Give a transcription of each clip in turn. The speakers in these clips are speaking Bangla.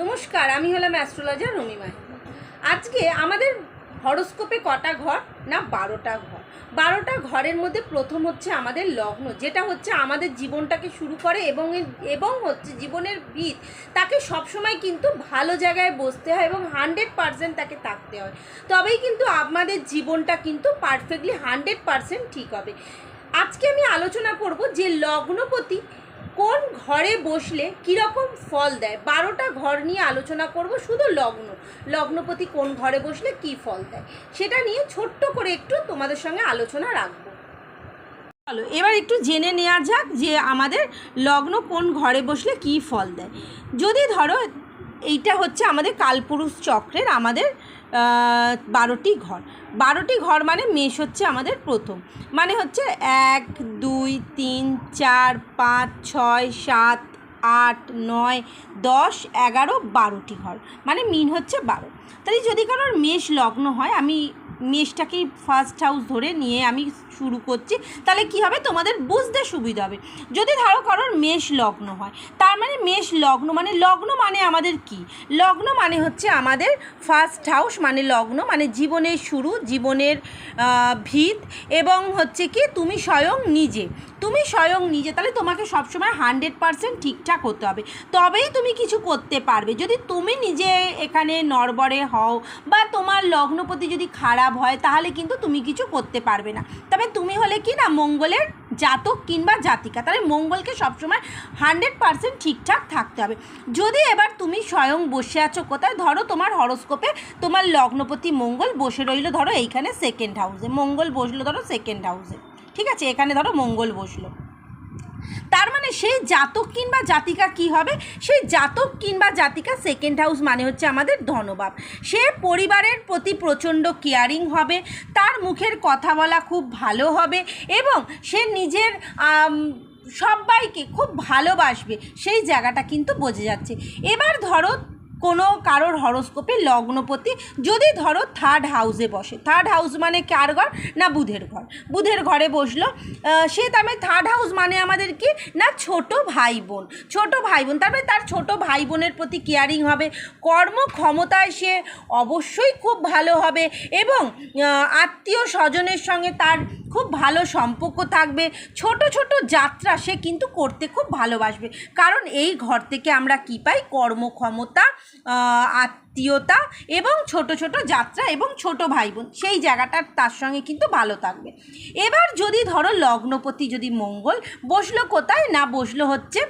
নমস্কার, আমি হলাম অ্যাস্ট্রোলজার রমিমা আজকে আমাদের হরোস্কোপে কটা ঘর না বারোটা ঘর? বারোটা ঘরের মধ্যে প্রথম হচ্ছে আমাদের লগ্ন, যেটা হচ্ছে আমাদের জীবনটাকে শুরু করে এবং এবং হচ্ছে জীবনের ভিত তাকে সবসময় কিন্তু ভালো জায়গায় বসতে হয় এবং হান্ড্রেড পারসেন্ট তাকে থাকতে হয়। তবেই কিন্তু আমাদের জীবনটা কিন্তু পারফেক্টলি হান্ড্রেড পারসেন্ট ঠিক হবে। আজকে আমি আলোচনা করব যে লগ্নপতি কোন ঘরে বসলে কীরকম ফল দেয়? বারোটা ঘর নিয়ে আলোচনা করব শুধু লগ্ন। লগ্নপতি কোন ঘরে বসলে কি ফল দেয়? সেটা নিয়ে ছোট্ট করে একটু তোমাদের সঙ্গে আলোচনা রাখব। চলো, এবার একটু জেনে নেওয়া যাক যে আমাদের লগ্ন কোন ঘরে বসলে কি ফল দেয়। যদি ধরো এইটা হচ্ছে আমাদের কালপুরুষ চক্রের আমাদের বারোটি ঘর। বারোটি ঘর মানে মেষ হচ্ছে আমাদের প্রথম। মানে হচ্ছে এক, দুই, তিন, চার, পাঁচ, ছয়, সাত, আট, নয়, দশ, এগারো, বারোটি ঘর। মানে মিন হচ্ছে বারো। তাহলে যদি কারোর মেষ লগ্ন হয়, আমি মেষটাকেই ফার্স্ট হাউস ধরে নিয়ে আমি শুরু করছি, তাহলে কি হবে? তোমাদের বুঝতে সুবিধা হবে। যদি ধরো কারোর মেষ লগ্ন হয়, তার মানে মেষ লগ্ন মানে লগ্ন মানে আমাদের কি? লগ্ন মানে হচ্ছে আমাদের ফার্স্ট হাউস মানে লগ্ন মানে জীবনের শুরু, জীবনের ভিত, এবং হচ্ছে কি তুমি স্বয়ং নিজে। তুমি স্বয়ং নিজে, তাহলে তোমাকে সবসময় হান্ড্রেড পারসেন্ট ঠিকঠাক হতে হবে। তবেই তুমি কিছু করতে পারবে। যদি তুমি নিজে এখানে নড়বড়ে হও, বা তোমার লগ্নপতি যদি খারাপ হয়, তাহলে কিন্তু তুমি কিছু করতে পারবে না। তবে তুমি হলে কি না মঙ্গলের জাতক কিংবা জাতিকা? তাহলে মঙ্গলকে সবসময় হান্ড্রেড পারসেন্ট ঠিকঠাক থাকতে হবে। যদি এবার তুমি স্বয়ং বসে আছো কোথায়, ধরো তোমার হরস্কোপে তোমার লগ্নপতি মঙ্গল বসে রইল, ধরো এইখানে সেকেন্ড হাউসে মঙ্গল বসল, ধরো সেকেন্ড হাউসে ঠিক আছে, এখানে ধরো মঙ্গল বসল। তার মানে সেই জাতক কিংবা জাতিকা কি হবে? সেই জাতক কিংবা জাতিকা সেকেন্ড হাউস মানে হচ্ছে আমাদের ধনবাব। সে পরিবারের প্রতি প্রচণ্ড কেয়ারিং হবে, তার মুখের কথা বলা খুব ভালো হবে এবং সে নিজের সবাইকে খুব ভালোবাসবে। সেই জায়গাটা কিন্তু বোঝা যাচ্ছে। এবার ধরো কোনো কারোর হরস্কোপে লগ্নপতি, যদি ধরো থার্ড হাউসে বসে। থার্ড হাউস মানে কার ঘর? না বুধের ঘর। বুধের ঘরে বসল সে তার থার্ড হাউস মানে আমাদের কি? না ছোট ভাই বোন ছোট ভাই বোন তারপরে তার ছোট ভাই বোনের প্রতি কেয়ারিং হবে। কর্মক্ষমতায় সে অবশ্যই খুব ভালো হবে এবং আত্মীয় স্বজনের সঙ্গে তার খুব ভালো সম্পর্ক থাকবে। ছোট ছোট যাত্রা সে কিন্তু করতে খুব ভালোবাসবে। কারণ এই ঘর থেকে আমরা কি পাই? কর্মক্ষমতা আত্মীয়তা এবং ছোট ছোট যাত্রা এবং ছোট ভাই বোন সেই জায়গাটার তার সঙ্গে কিন্তু ভালো থাকবে। এবার যদি ধরো লগ্নপতি যদি মঙ্গল, বসল কোথায়? না, বসল হচ্ছে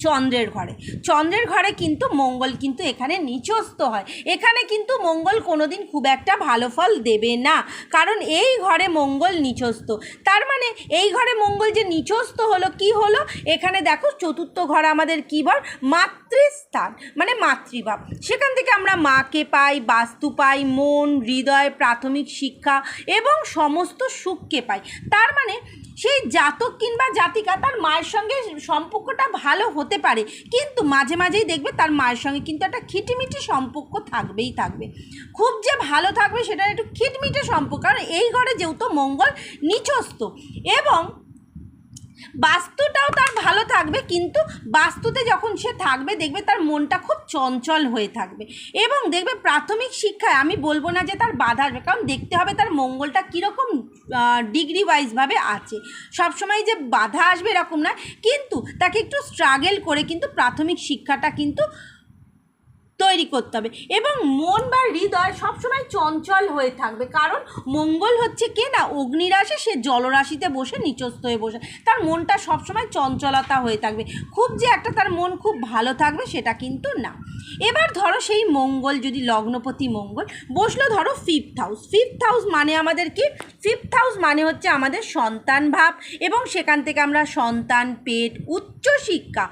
চন্দ্রের ঘরে। চন্দ্রের ঘরে কিন্তু মঙ্গল কিন্তু এখানে নিচস্ত হয়। এখানে কিন্তু মঙ্গল কোনো দিন খুব একটা ভালো ফল দেবে না। কারণ এই ঘরে মঙ্গল নিচস্ত তার মানে এই ঘরে মঙ্গল যে নিচস্ত হলো, কি হলো? এখানে দেখো চতুর্থ ঘর আমাদের কী ঘর মাতৃস্থান মানে মাতৃভাব। সেখান থেকে আমরা মাকে পাই, বাস্তু পাই, মন, হৃদয়, প্রাথমিক শিক্ষা এবং সমস্ত সুখকে পাই। তার মানে সেই জাতক কিংবা জাতিকা তার মায়ের সঙ্গে সম্পর্কটা ভালো হতে পারে। কিন্তু মাঝে মাঝেই দেখবে তার মায়ের সঙ্গে কিন্তু একটা খিটিমিটি সম্পর্ক থাকবেই থাকবে। খুব যে ভালো থাকবে সেটা একটু খিটমিটে সম্পর্ক। কারণ এই ঘরে যেহেতু মঙ্গল নিচস্ত এবং বাস্তুটাও তার ভালো থাকবে, কিন্তু বাস্তুতে যখন সে থাকবে দেখবে তার মনটা খুব চঞ্চল হয়ে থাকবে। এবং দেখবে প্রাথমিক শিক্ষায় আমি বলব না যে তার বাধা আসবে, কারণ দেখতে হবে তার মঙ্গলটা কীরকম ডিগ্রি ওয়াইজভাবে আছে। সবসময় যে বাধা আসবে এরকম না কিন্তু তাকে একটু স্ট্রাগেল করে কিন্তু প্রাথমিক শিক্ষাটা কিন্তু তৈরি করতে হবে। এবং মন বা হৃদয় সবসময় চঞ্চল হয়ে থাকবে। কারণ মঙ্গল হচ্ছে কে না? অগ্নিরাশি, সে জলরাশিতে বসে, নিচস্থ হয়ে বসে। তার মনটা সবসময় চঞ্চলতা হয়ে থাকবে। খুব যে একটা তার মন খুব ভালো থাকবে সেটা কিন্তু না। এবার ধরো সেই মঙ্গল, যদি লগ্নপতি মঙ্গল, বসল ধরো ফিফথ হাউস ফিফথ হাউস মানে আমাদের কি? ফিফথ হাউস মানে হচ্ছে আমাদের সন্তান ভাব। এবং সেখান থেকে আমরা সন্তান, পেট, উচ্চশিক্ষা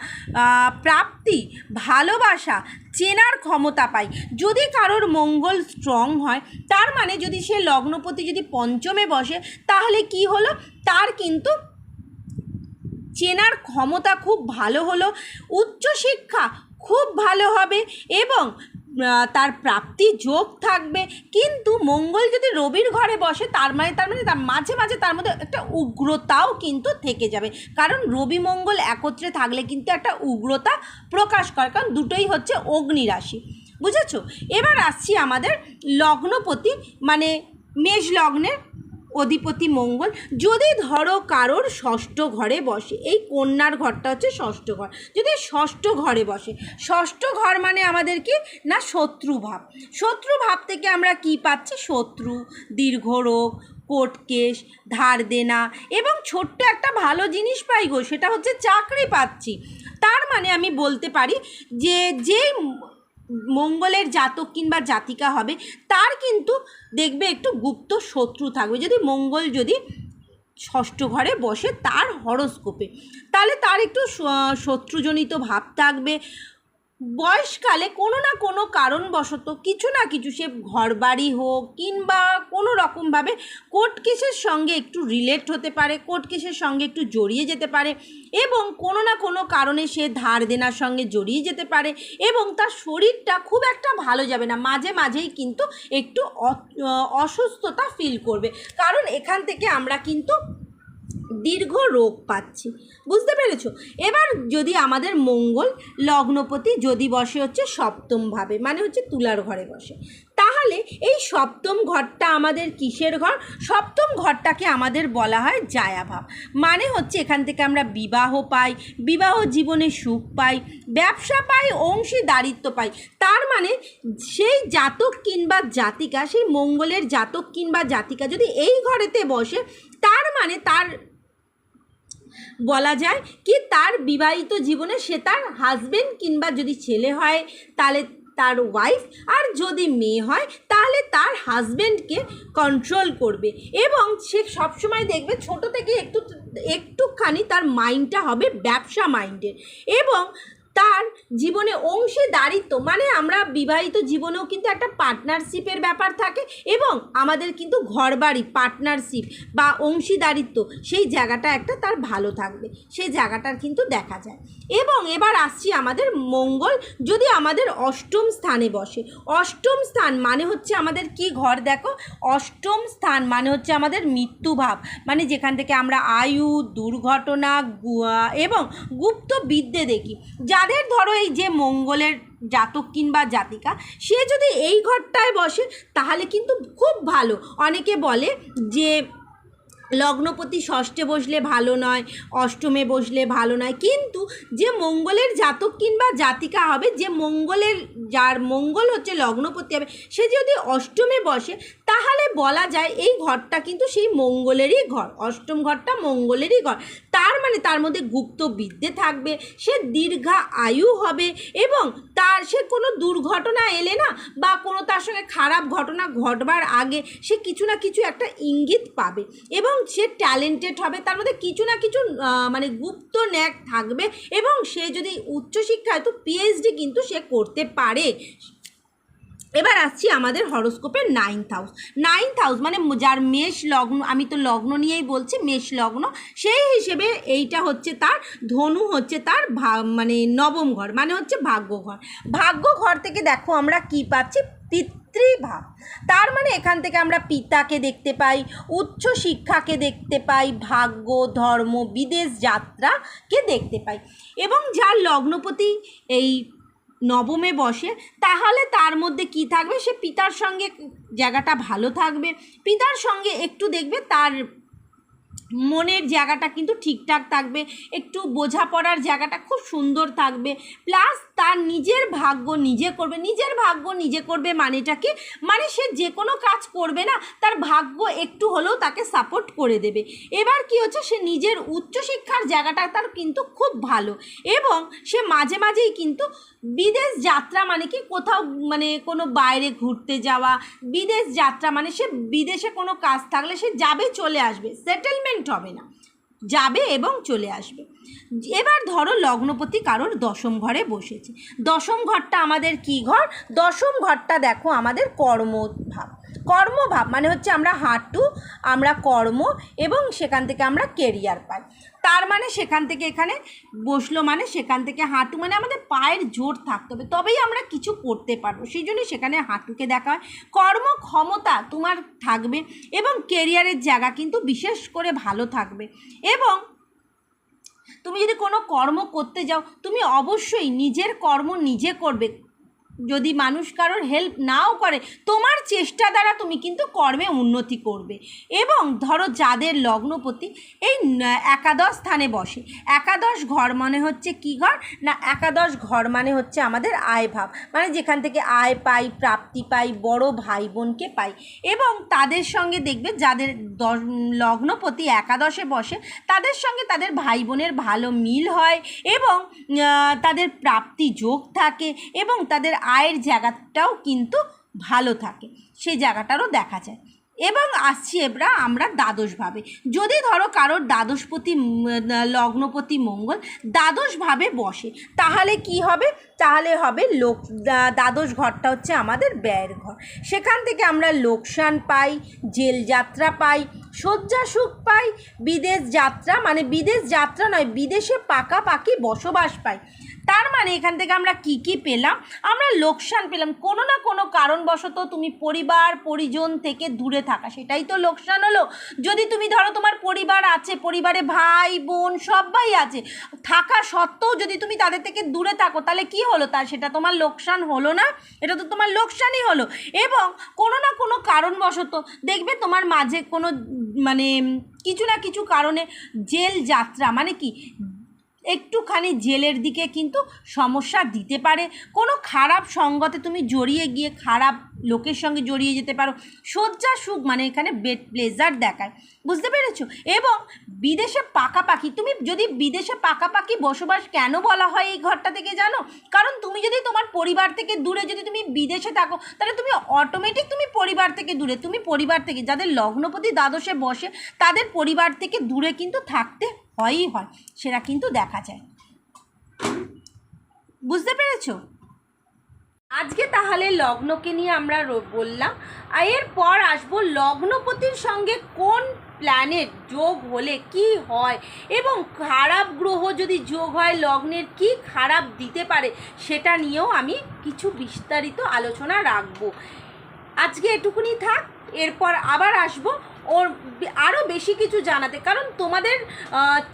প্রাপ্তি, ভালোবাসা চেনার ক্ষমতা পায়। যদি কারোর মঙ্গল স্ট্রং হয়, তার মানে যদি সে লগ্নপতি যদি পঞ্চমে বসে, তাহলে কি হলো? তার কিন্তু চেনার ক্ষমতা খুব ভালো হলো, উচ্চশিক্ষা খুব ভালো হবে এবং তার প্রাপ্তি যোগ থাকবে। কিন্তু মঙ্গল যদি রবির ঘরে বসে, তার মানে তার মানে তার মাঝে মাঝে তার মধ্যে একটা উগ্রতাও কিন্তু থেকে যাবে। কারণ রবি মঙ্গল একত্রে থাকলে কিন্তু একটা উগ্রতা প্রকাশ করে, কারণ দুটোই হচ্ছে অগ্নি রাশি। বুঝেছ? এবার আসছি আমাদের লগ্নপতি মানে মেষ লগ্নের অধিপতি মঙ্গল, যদি ধরো কারোর ষষ্ঠ ঘরে বসে, এই কন্যার ঘরটা হচ্ছে ষষ্ঠ ঘর, যদি ষষ্ঠ ঘরে বসে, ষষ্ঠ ঘর মানে আমাদের কি? না শত্রু ভাব শত্রু ভাব থেকে আমরা কি পাচ্ছি? শত্রু, দীর্ঘ রোগ, কোর্ট কেস, ধার দেনা, এবং ছোট্ট একটা ভালো জিনিস পাই গো, সেটা হচ্ছে চাকরি পাচ্ছি, তার মানে আমি বলতে পারি যে, যেই মঙ্গলের জাতক কিংবা জাতিকা হবে, তার কিন্তু দেখবে একটু গুপ্ত শত্রু থাকবে। যদি মঙ্গল যদি ষষ্ঠ ঘরে বসে তার হরস্কোপে, তাহলে তার একটু শত্রুজনিত ভাব থাকবে। বয়সকালে কোনো না কোনো কারণবশত কিছু না কিছু সে ঘরবাড়ি হোক কিংবা কোনো রকমভাবে কোর্ট কেসের সঙ্গে একটু রিলেট হতে পারে, কোর্ট কেসের সঙ্গে একটু জড়িয়ে যেতে পারে এবং কোনো না কোনো কারণে সে ধার দেনার সঙ্গে জড়িয়ে যেতে পারে এবং তার শরীরটা খুব একটা ভালো যাবে না। মাঝে মাঝেই কিন্তু একটু অসুস্থতা ফিল করবে। কারণ এখান থেকে আমরা কিন্তু দীর্ঘ রোগ পাচ্ছি। বুঝতে পেরেছ? এবার যদি আমাদের মঙ্গল লগ্নপতি যদি বসে হচ্ছে সপ্তমভাবে মানে হচ্ছে তুলার ঘরে বসে। তাহলে এই সপ্তম ঘরটা আমাদের কিসের ঘর? সপ্তম ঘরটাকে আমাদের বলা হয় জায়াভাব। মানে হচ্ছে এখান থেকে আমরা বিবাহ পাই, বিবাহ জীবনে সুখ পাই, ব্যবসা পাই, অংশীদারিত্ব পাই। তার মানে সেই জাতক কিংবা জাতিকা, সেই মঙ্গলের জাতক কিংবা জাতিকা যদি এই ঘরেতে বসে, তার মানে তার বলা যায় কি তার বিবাহিত জীবনে সে তার হাজবেন্ড কিংবা যদি ছেলে হয়, তাহলে তার ওয়াইফ আর যদি মেয়ে হয়, তাহলে তার হাজব্যান্ডকে কন্ট্রোল করবে। এবং সে সবসময় দেখবে ছোট থেকে একটু, একটুখানি তার মাইন্ডটা হবে ব্যবসা মাইন্ডের এবং তার জীবনে অংশীদারিত্ব মানে আমরা বিবাহিত জীবনেও কিন্তু একটা পার্টনারশিপের ব্যাপার থাকে এবং আমাদের কিন্তু ঘরবাড়ি পার্টনারশিপ বা অংশীদারিত্ব, সেই জায়গাটা একটা তার ভালো থাকবে, সেই জায়গাটার কিন্তু দেখা যায়। এবং এবার আসছি আমাদের মঙ্গল, যদি আমাদের অষ্টম স্থানে বসে। অষ্টম স্থান মানে হচ্ছে আমাদের কি ঘর দেখো? অষ্টম স্থান মানে হচ্ছে আমাদের মৃত্যুভাব মানে যেখান থেকে আমরা আয়ু, দুর্ঘটনা এবং গুপ্ত বিদ্যে দেখি। যাদের ধরো এই যে মঙ্গলের জাতক কিংবা জাতিকা, সে যদি এই ঘরটায় বসে, তাহলে কিন্তু খুব ভালো। অনেকে বলে যে লগ্নপতি ষষ্ঠে বসলে ভালো নয়, অষ্টমে বসলে ভালো নয়। কিন্তু যে মঙ্গলের জাতক কিংবা জাতিকা হবে, যে মঙ্গলের, যার মঙ্গল হচ্ছে লগ্নপতি হবে, সে যদি অষ্টমে বসে, তাহলে বলা যায় এই ঘরটা কিন্তু সেই মঙ্গলেরই ঘর, অষ্টম ঘরটা মঙ্গলেরই ঘর। তার মানে তার মধ্যে গুপ্ত বিদ্যে থাকবে, সে দীর্ঘা আয়ু হবে এবং তার সে কোনো দুর্ঘটনা এলে না বা কোনো তার সঙ্গে খারাপ ঘটনা ঘটবার আগে সে কিছু না কিছু একটা ইঙ্গিত পাবে। এবং সে ট্যালেন্টেড হবে, তার মধ্যে কিছু না কিছু মানে গুপ্ত ন্যাক থাকবে এবং সে যদি উচ্চশিক্ষায় তো পিএইচডি কিন্তু সে করতে পারে। এবার আসছি আমাদের হরোস্কোপের নাইন্থ হাউস নাইন্থ হাউস মানে যার মেষ লগ্ন, আমি তো লগ্ন নিয়েই বলছি, মেষ লগ্ন, সেই হিসেবে এইটা হচ্ছে তার, ধনু হচ্ছে তার মানে নবম ঘর মানে হচ্ছে ভাগ্য ঘর। ভাগ্য ঘর থেকে দেখো আমরা কি পাচ্ছি পিতৃভাব তার মানে এখান থেকে আমরা পিতাকে দেখতে পাই, উচ্চ শিক্ষাকে দেখতে পাই, ভাগ্য, ধর্ম, বিদেশ যাত্রাকে দেখতে পাই। এবং যার লগ্নপতি এই নবমে বসে, তাহলে তার মধ্যে কি থাকবে? সে পিতার সঙ্গে জায়গাটা ভালো থাকবে। পিতার সঙ্গে একটু দেখবে তার মনের জায়গাটা কিন্তু ঠিকঠাক থাকবে, একটু বোঝাপড়ার জায়গাটা খুব সুন্দর থাকবে প্লাস তার নিজের ভাগ্য নিজে করবে, নিজের ভাগ্য নিজে করবে মানেটা কি? মানে সে যে কোনো কাজ করবে না, তার ভাগ্য একটু হলেও তাকে সাপোর্ট করে দেবে। এবার কি হচ্ছে? সে নিজের উচ্চশিক্ষার জায়গাটা তার কিন্তু খুব ভালো এবং সে মাঝে মাঝেই কিন্তু বিদেশ যাত্রা মানে কি? কোথাও মানে কোনো বাইরে ঘুরতে যাওয়া, বিদেশ যাত্রা মানে সে বিদেশে কোনো কাজ থাকলে সে যাবে, চলে আসবে। সেটেলমেন্ট হবে না। যাবে এবং চলে আসবে। এবার ধরো লগ্নপতি কারোর দশম ঘরে বসেছে। দশম ঘরটা আমাদের কি ঘর? দশম ঘরটা দেখো আমাদের কর্মভাব কর্মভাব মানে হচ্ছে আমরা হাঁটু, আমরা কর্ম এবং সেখান থেকে আমরা কেরিয়ার পাই। তার মানে সেখান থেকে এখানে বসল মানে সেখান থেকে হাঁটু মানে আমাদের পায়ের জোর থাকতে হবে, তবেই আমরা কিছু করতে পারব। সেই জন্যই সেখানে হাঁটুকে দেখা হয়। কর্মক্ষমতা তোমার থাকবে এবং কেরিয়ারের জায়গা কিন্তু বিশেষ করে ভালো থাকবে। এবং তুমি যদি কোনো কর্ম করতে যাও, তুমি অবশ্যই নিজের কর্ম নিজে করবে। যদি মানুষ কারোর হেল্প নাও করে, তোমার চেষ্টা দ্বারা তুমি কিন্তু কর্মে উন্নতি করবে। এবং ধরো যাদের লগ্নপতি এই একাদশ স্থানে বসে, একাদশ ঘর মানে হচ্ছে কি ঘর? না, একাদশ ঘর মানে হচ্ছে আমাদের আয় ভাব মানে যেখান থেকে আয় পাই, প্রাপ্তি পাই, বড় ভাই বোনকে পাই। এবং তাদের সঙ্গে দেখবে যাদের লগ্নপতি একাদশে বসে, তাদের সঙ্গে তাদের ভাই বোনের ভালো মিল হয় এবং তাদের প্রাপ্তি যোগ থাকে এবং তাদের আয়ের জায়গাটাও কিন্তু ভালো থাকে, সেই জায়গাটারও দেখা যায়। এবং আসছি এবার আমরা দ্বাদশভাবে। যদি ধরো কারোর দ্বাদশপতি লগ্নপতি মঙ্গল দ্বাদশভাবে বসে, তাহলে কি হবে? তাহলে হবে লোক দ্বাদশ ঘরটা হচ্ছে আমাদের ব্যয়ের ঘর। সেখান থেকে আমরা লোকসান পাই, জেল যাত্রা পাই, শয্যা সুখ পাই, বিদেশ যাত্রা মানে বিদেশ যাত্রা নয়, বিদেশে পাকাপাকি বসবাস পাই। তার মানে এখান থেকে আমরা কি কি পেলাম? আমরা লোকসান পেলাম। কোনো না কোনো কারণবশত তুমি পরিবার, পরিজন থেকে দূরে থাকা, সেটাই তো লোকসান হলো। যদি তুমি ধরো তোমার পরিবার আছে, পরিবারে ভাই, বোন সবাই আছে, থাকা সত্ত্বেও যদি তুমি তাদের থেকে দূরে থাকো, তাহলে কি হলো? তার সেটা তোমার লোকসান হলো না? এটা তো তোমার লোকসানই হলো। এবং কোনো না কোনো কারণবশত দেখবে তোমার মাঝে কোনো মানে কিছু না কিছু কারণে জেল যাত্রা মানে কি? একটুখানি জেলের দিকে কিন্তু সমস্যা দিতে পারে। কোনো খারাপ সঙ্গতে তুমি জড়িয়ে গিয়ে খারাপ লোকের সঙ্গে জড়িয়ে যেতে পারো। শয্যা সুখ মানে এখানে বেড প্লেজার দেখায়। বুঝতে পেরেছ? এবং বিদেশে পাকাপাকি, তুমি যদি বিদেশে পাকাপাকি বসবাস কেন বলা হয় এই ঘরটা থেকে জানো? কারণ তুমি যদি তোমার পরিবার থেকে দূরে যদি তুমি বিদেশে থাকো, তাহলে তুমি অটোমেটিক তুমি পরিবার থেকে দূরে, তুমি পরিবার থেকে, যাদের লগ্নপতি দ্বাদশে বসে, তাদের পরিবার থেকে দূরে কিন্তু থাকতে হয়ই হয়, সেটা কিন্তু দেখা যায়। বুঝতে পেরেছ? আজকে তাহলে লগ্নকে নিয়ে আমরা বললাম, আর এরপর আসব লগ্নপতির সঙ্গে কোন প্ল্যানেট যোগ হলে কি হয়, এবং খারাপ গ্রহ যদি যোগ হয়, লগ্নের কি খারাপ দিতে পারে, সেটা নিয়েও আমি কিছু বিস্তারিত আলোচনা রাখব। আজকে এটুকুনি থাক, এরপর আবার আসব ওর আরও বেশি কিছু জানাতে। কারণ তোমাদের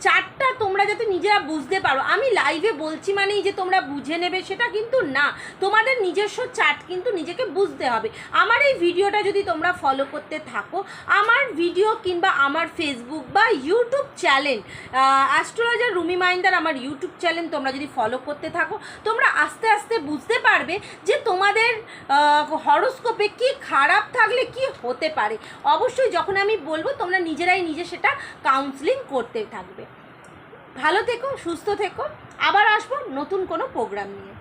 চারটা তোমরা যাতে নিজেরা বুঝতে পারো। আমি লাইভে বলছি মানেই যে তোমরা বুঝে নেবে, সেটা কিন্তু না। তোমাদের নিজস্ব চার্ট কিন্তু নিজেকে বুঝতে হবে। আমার এই ভিডিওটা যদি তোমরা ফলো করতে থাকো, আমার ভিডিও কিংবা আমার ফেসবুক বা YouTube channel astrologer Rumi Maindar আমার ইউটিউব চ্যানেল তোমরা যদি ফলো করতে থাকো, তোমরা আস্তে আস্তে বুঝতে পারবে যে তোমাদের হরস্কোপে কি খারাপ থাকলে কি হতে পারে। অবশ্যই যখন আমি বলব, তোমরা নিজেরাই নিজে সেটা কাউন্সিলিং করতে থাকবে। ভালো থেকো, সুস্থ থেকো। আবার আসব নতুন কোনো প্রোগ্রাম নিয়ে।